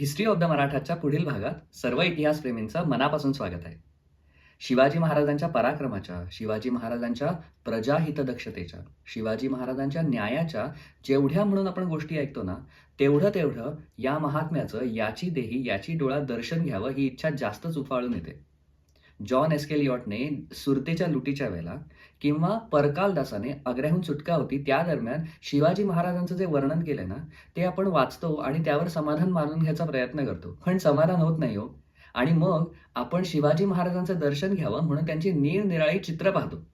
History of the मराठाच्या पुढील भागात सर्व इतिहासप्रेमींचं मनापासून स्वागत आहे. शिवाजी महाराजांच्या पराक्रमाच्या शिवाजी महाराजांच्या प्रजाहितदक्षतेच्या शिवाजी महाराजांच्या न्यायाच्या जेवढ्या म्हणून आपण गोष्टी ऐकतो ना तेवढं तेवढं या महात्म्याचं याची देही याची डोळा दर्शन घ्यावं ही इच्छा जास्तच उफाळून येते. जॉन एस्केलियॉटने सुरतेच्या लुटीच्या वेळेला किंवा परकालदासाने आग्र्याहून सुटका होती त्या दरम्यान शिवाजी महाराजांचं जे वर्णन केलं ना ते आपण वाचतो आणि त्यावर समाधान मानून घ्यायचा प्रयत्न करतो. पण समाधान होत नाही हो. आणि मग आपण शिवाजी महाराजांचं दर्शन घ्यावं म्हणून त्यांची निरनिराळी चित्र पाहतो.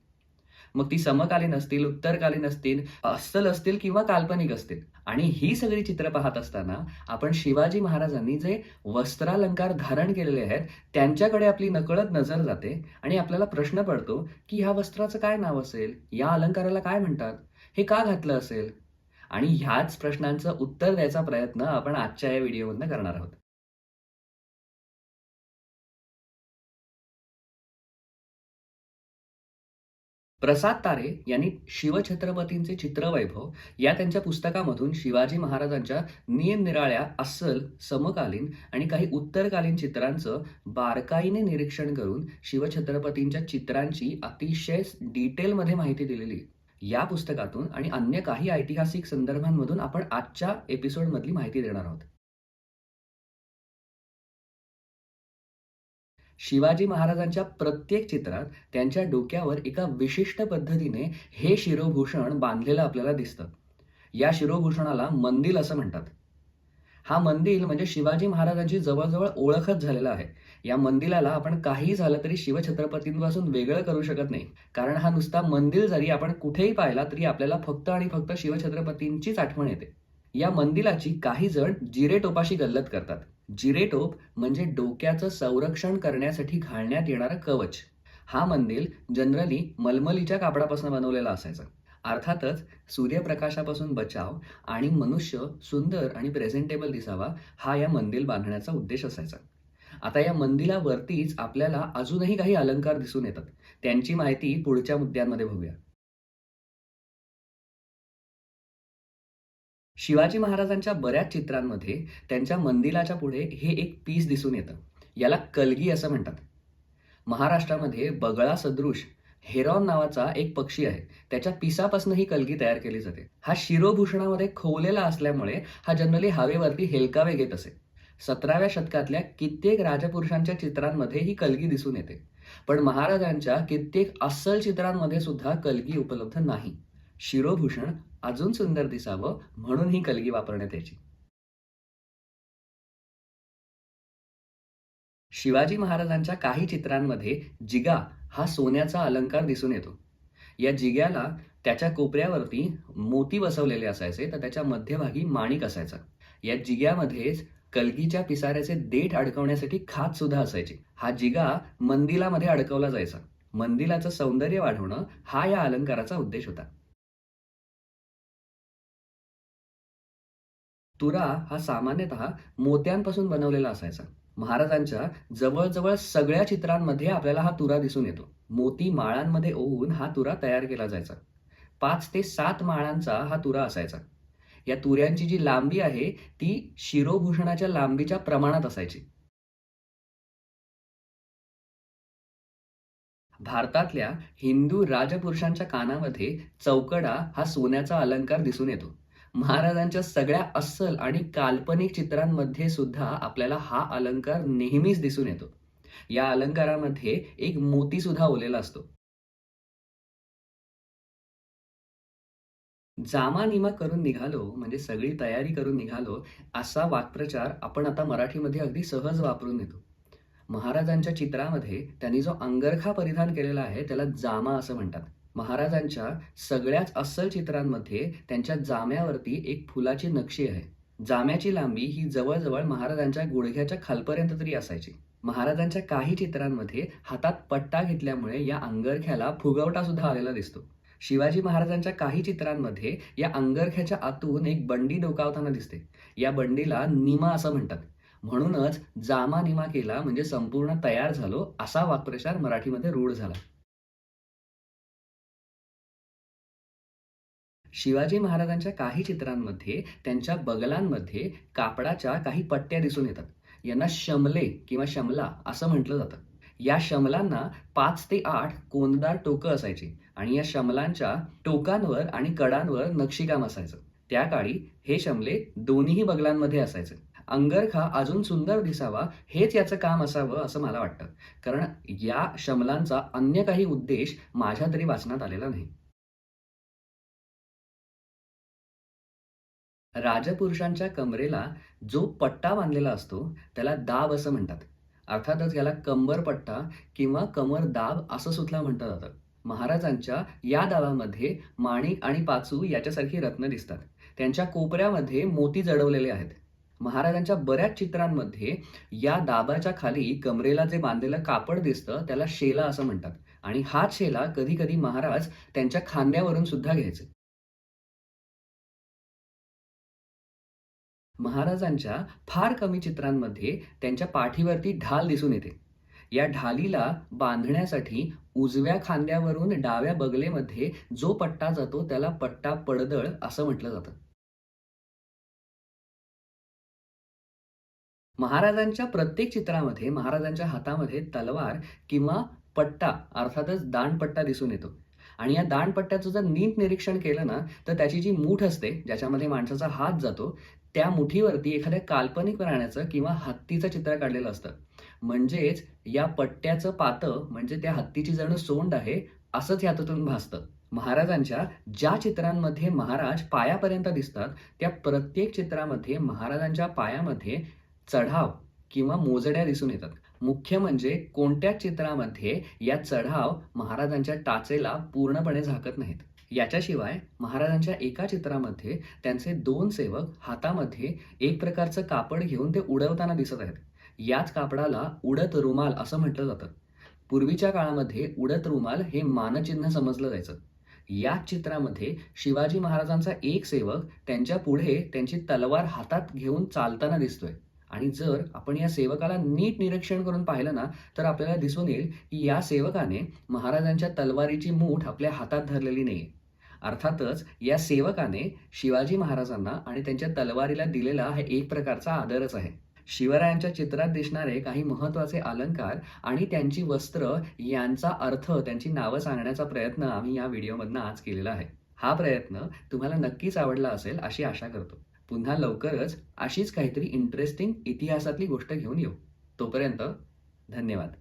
मग ती समकालीन असतील उत्तरकालीन असतील अस्सल असतील किंवा काल्पनिक असतील. आणि ही सगळी चित्र पाहत असताना आपण शिवाजी महाराजांनी जे वस्त्रालंकार धारण केलेले आहेत त्यांच्याकडे आपली नकळत नजर जाते आणि आपल्याला प्रश्न पडतो की ह्या वस्त्राचं काय नाव असेल? या अलंकाराला काय म्हणतात? हे का घातलं असेल? आणि ह्याच प्रश्नांचं उत्तर द्यायचा प्रयत्न आपण आजच्या या व्हिडिओमधनं करणार आहोत. प्रसाद तारे यांनी शिवछत्रपतींचे चित्रवैभव या त्यांच्या पुस्तकामधून शिवाजी महाराजांच्या निरनिराळ्या अस्सल समकालीन आणि काही उत्तरकालीन चित्रांचं बारकाईने निरीक्षण करून शिवछत्रपतींच्या चित्रांची अतिशय डिटेलमध्ये माहिती दिलेली. या पुस्तकातून आणि अन्य काही ऐतिहासिक संदर्भांमधून आपण आजच्या एपिसोडमधली माहिती देणार आहोत. शिवाजी महाराजांच्या प्रत्येक चित्रात त्यांच्या डोक्यावर एका विशिष्ट पद्धतीने हे शिरोभूषण बांधलेलं आपल्याला दिसतं. या शिरोभूषणाला मंदिल असं म्हणतात. हा मंदिल म्हणजे शिवाजी महाराजांची जवळजवळ ओळखच झालेला आहे. या मंदिराला आपण काही झालं तरी शिवछत्रपतींपासून वेगळं करू शकत नाही. कारण हा नुसता मंदिर जरी आपण कुठेही पाहिला तरी आपल्याला फक्त आणि फक्त शिवछत्रपतींचीच आठवण येते. या मंदिराची काही जण जिरेटोपाशी गल्लत करतात. जिरेटोप म्हणजे डोक्याचं संरक्षण करण्यासाठी घालण्यात येणारं कवच. हा मंदिर जनरली मलमलीच्या कापडापासून बनवलेला असायचा. अर्थातच सूर्यप्रकाशापासून बचाव आणि मनुष्य सुंदर आणि प्रेझेंटेबल दिसावा हा या मंदिर बांधण्याचा उद्देश असायचा. आता या मंदिरावरतीच आपल्याला अजूनही काही अलंकार दिसून येतात. त्यांची माहिती पुढच्या मुद्द्यांमध्ये बघूया. शिवाजी महाराजांच्या बऱ्याच चित्रांमध्ये त्यांच्या मंदिराच्या पुढे हे एक पीस दिसून येतं. याला कलगी असं म्हणतात. महाराष्ट्रामध्ये बगळा सदृश हेरॉन नावाचा एक पक्षी आहे. त्याच्या पिसापासून ही कलगी तयार केली जाते. हा शिरोभूषणामध्ये खोवलेला असल्यामुळे हा जनरली हवेवरती हेलकावे घेत असे. सतराव्या शतकातल्या कित्येक राजपुरुषांच्या चित्रांमध्ये ही कलगी दिसून येते. पण महाराजांच्या कित्येक अस्सल चित्रांमध्ये सुद्धा कलगी उपलब्ध नाही. शिरोभूषण अजून सुंदर दिसावं म्हणून ही कलगी वापरण्यात यायची. शिवाजी महाराजांच्या काही चित्रांमध्ये जिगा हा सोन्याचा अलंकार दिसून येतो. या जिग्याला त्याच्या कोपऱ्यावरती मोती बसवलेले असायचे तर त्याच्या मध्यभागी माणिक असायचा. या जिग्यामध्येच कलगीच्या पिसाऱ्याचे देठ अडकवण्यासाठी खात सुद्धा असायचे. हा जिगा मंदिरामध्ये अडकवला जायचा. मंदिराचं सौंदर्य वाढवणं हा या अलंकाराचा उद्देश होता. तुरा हा सामान्यतः मोत्यांपासून बनवलेला असायचा. महाराजांच्या जवळजवळ सगळ्या चित्रांमध्ये आपल्याला हा तुरा दिसून येतो. मोती माळांमध्ये ओवून हा तुरा तयार केला जायचा. पाच ते सात माळांचा हा तुरा असायचा. या तुऱ्यांची जी लांबी आहे ती शिरोभूषणाच्या लांबीच्या प्रमाणात असायची. भारतातल्या हिंदू राजपुरुषांच्या कानामध्ये चौकडा हा सोन्याचा अलंकार दिसून येतो. महाराजांच्या सगळ्या अस्सल आणि काल्पनिक चित्रांमध्ये सुद्धा आपल्याला हा अलंकार नेहमीच दिसून येतो. या अलंकारामध्ये एक मोती सुद्धा ओलेला असतो. जामा निमा करून निघालो म्हणजे सगळी तयारी करून निघालो असा वाक्प्रचार आपण आता मराठीमध्ये अगदी सहज वापरून येतो महाराजांच्या चित्रामध्ये त्यांनी जो अंगरखा परिधान केलेला आहे त्याला जामा असं म्हणतात. महाराजांच्या सगळ्याच अस्सल चित्रांमध्ये त्यांच्या जाम्यावरती एक फुलाची नक्षी आहे. जाम्याची लांबी ही जवळजवळ महाराजांच्या गुडघ्याच्या खालपर्यंत तरी असायची. महाराजांच्या काही चित्रांमध्ये हातात पट्टा घेतल्यामुळे या अंगरख्याला फुगवटा सुद्धा आलेला दिसतो. शिवाजी महाराजांच्या काही चित्रांमध्ये या अंगरख्याच्या आतून एक बंडी डोकावताना दिसते. या बंडीला निमा असं म्हणतात. म्हणूनच जामा निमा केला म्हणजे संपूर्ण तयार झालो असा वाक्प्रचार मराठीमध्ये रूढ झाला. शिवाजी महाराजांच्या काही चित्रांमध्ये त्यांच्या बगलांमध्ये कापडाच्या काही पट्ट्या दिसून येतात. यांना शमले किंवा शमला असं म्हटलं जातं. या शमलांना पाच ते आठ कोंददार टोकं असायची आणि या शमलांच्या टोकांवर आणि कडांवर नक्षीकाम असायचं. त्या काळी हे शमले दोन्ही बगलांमध्ये असायचे. अंगरखा अजून सुंदर दिसावा हेच याचं काम असावं असं मला वाटतं. कारण या शमलांचा अन्य काही उद्देश माझ्या तरी वाचनात आलेला नाही. राजपुरुषांच्या कमरेला जो पट्टा बांधलेला असतो त्याला दाब असं म्हणतात. अर्थातच याला कंबर पट्टा किंवा कमर दाब असं सुद्धा म्हणतात जातं महाराजांच्या या दाबामध्ये माणी आणि पाचू याच्यासारखी रत्न दिसतात. त्यांच्या कोपऱ्यामध्ये मोती जडवलेले आहेत. महाराजांच्या बऱ्याच चित्रांमध्ये या दाबाच्या खाली कमरेला जे बांधलेलं कापड दिसतं त्याला शेला असं म्हणतात. आणि हा शेला कधी कधी महाराज त्यांच्या खांद्यावरून सुद्धा घ्यायचे. महाराजांच्या फार कमी चित्रांमध्ये त्यांच्या पाठीवरती ढाल दिसून येते. या ढालीला बांधण्यासाठी उजव्या खांद्यावरून डाव्या बगलेमध्ये जो पट्टा जातो त्याला पट्टा पडदळ असं म्हटलं जातं. महाराजांच्या प्रत्येक चित्रामध्ये महाराजांच्या हातामध्ये तलवार किंवा पट्टा अर्थातच दांडपट्टा दिसून येतो. आणि या दांडपट्ट्याचं जर नीट निरीक्षण केलं ना तर त्याची जी मूठ असते ज्याच्यामध्ये माणसाचा हात जातो त्या मुठीवरती एखाद्या काल्पनिक प्राण्याचं किंवा हत्तीचं चित्र काढलेलं असतं. म्हणजेच या पट्ट्याचं पातं म्हणजे त्या हत्तीची जणू सोंड आहे असंच यातून भासतं. महाराजांच्या ज्या चित्रांमध्ये महाराज पायापर्यंत दिसतात त्या प्रत्येक चित्रामध्ये महाराजांच्या पायामध्ये चढाव किंवा मोजड्या दिसून येतात. मुख्य म्हणजे कोणत्याच चित्रामध्ये या चढाव महाराजांच्या टाचेला पूर्णपणे झाकत नाहीत. याच्याशिवाय महाराजांच्या एका चित्रामध्ये त्यांचे दोन सेवक हातामध्ये एक प्रकारचं कापड घेऊन ते उडवताना दिसत आहेत. याच कापडाला उडत रुमाल असं म्हटलं जातं. पूर्वीच्या काळामध्ये उडत रुमाल हे मानचिन्ह समजलं जायचं. याच चित्रामध्ये शिवाजी महाराजांचा एक सेवक त्यांच्या पुढे त्यांची तलवार हातात घेऊन चालताना दिसतोय. आणि जर आपण या सेवकाला नीट निरीक्षण करून पाहिलं ना तर आपल्याला दिसून येईल की या सेवकाने महाराजांच्या तलवारीची मूठ आपल्या हातात धरलेली नाहीये. अर्थातच या सेवकाने शिवाजी महाराजांना आणि त्यांच्या तलवारीला दिलेला हा एक प्रकारचा आदरच आहे. शिवरायांच्या चित्रात दिसणारे काही महत्त्वाचे अलंकार आणि त्यांची वस्त्र यांचा अर्थ त्यांची नावं सांगण्याचा प्रयत्न आम्ही या व्हिडिओमधनं आज केलेला आहे. हा प्रयत्न तुम्हाला नक्कीच आवडला असेल अशी आशा करतो. पुन्हा लवकरच अशीच काहीतरी इंटरेस्टिंग इतिहासातली गोष्ट घेऊन येऊ. तोपर्यंत धन्यवाद.